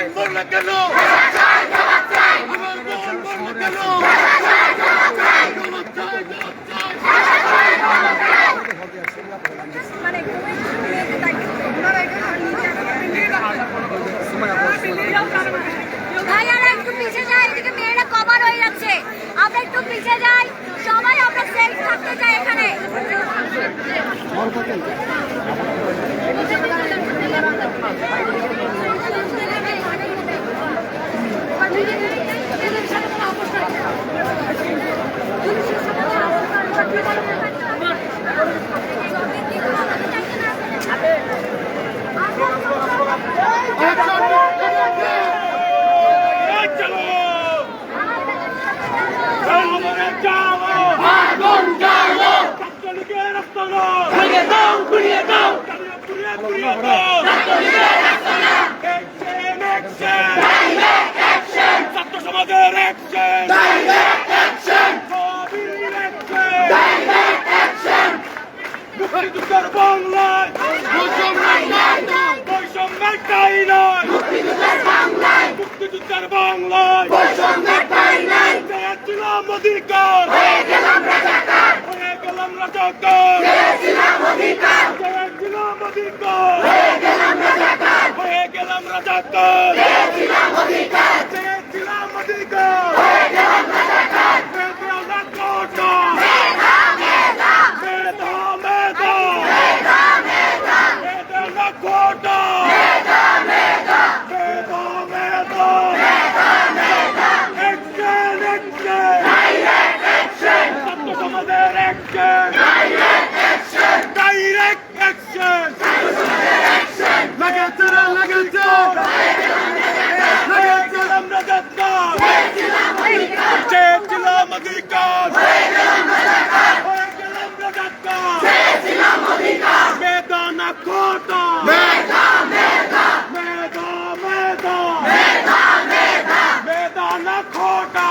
ভাই মরলে কেন? মরলে কেন? জবাব চাই, জবাব চাই। মানে ওনারা এখানে নিচে ভাইয়ারা একটু পিছিয়ে যায় এদিকে মেয়েরা কভার হয়ে যাচ্ছে আমরা একটু পিছিয়ে যাই সবাই আমরা সেফ থাকতে চাই এখানে সমাজের অ্যাকশন মুক্তিযুদ্ধের বাংলায় বৈষম্যের টাই নয় মুক্তিযুদ্ধের নাই চেয়েছিলাম অধিকার হয়ে গেলাম রাজাকার। চেয়েছিলাম অধিকার। হয়ে গেলাম রাজাকার। চেয়েছিলাম অধিকার। মেধা কোটা মেধা মেধা মেধা কোটা মেধা মেধা Action, action. ছাত্র সমাজের action. Direct action. লেগেছে রে লেগেছে! হয়ে গেলাম রাজাকার। চেয়েছিলাম অধিকার। হয়ে গেলাম রাজাকার। মেধা না কোটা। মেধা, মেধা। মেধা না কোটা।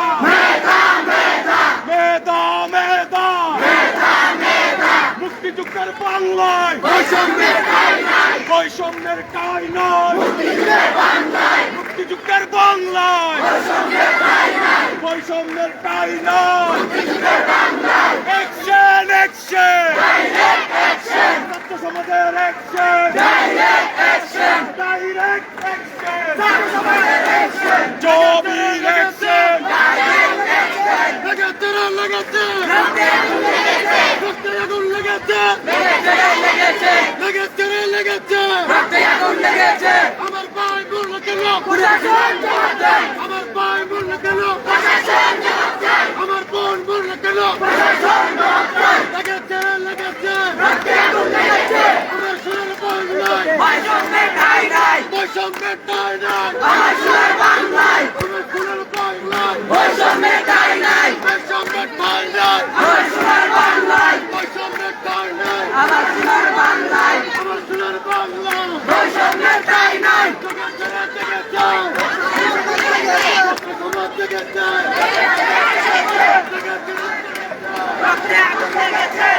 মুক্তিযুদ্ধের বাংলায় বৈষম্যের কাই নয় মুক্তিযুদ্ধের বাংলায়। বৈষম্যের কাই নয়। অ্যাকশন অ্যাকশন ছাত্র সমাজের অ্যাকশন ডাইরেক্ট অ্যাকশন জবির অ্যাকশন লেগেছে রে লেগেছে! রক্তে আগুন লেগেছে! লেগেছে রে, লেগেছে! আমার ভাই মরলে কেন? আমার ভাই মরলে কেন? আমার বোন মরলে কেন? লেগেছে রে লেগেছে! আমার সোনার বাংলায় বৈষম্যের ঠাঁই নাই! আমার সোনার বাংলায় বৈষম্যের ঠাঁই নাই! বৈষম্যের ঠাঁই নাই! আমার সোনার বাংলা! লেগেছে রে লেগেছে! সমাজ চাই লেগেছে রে লেগেছে!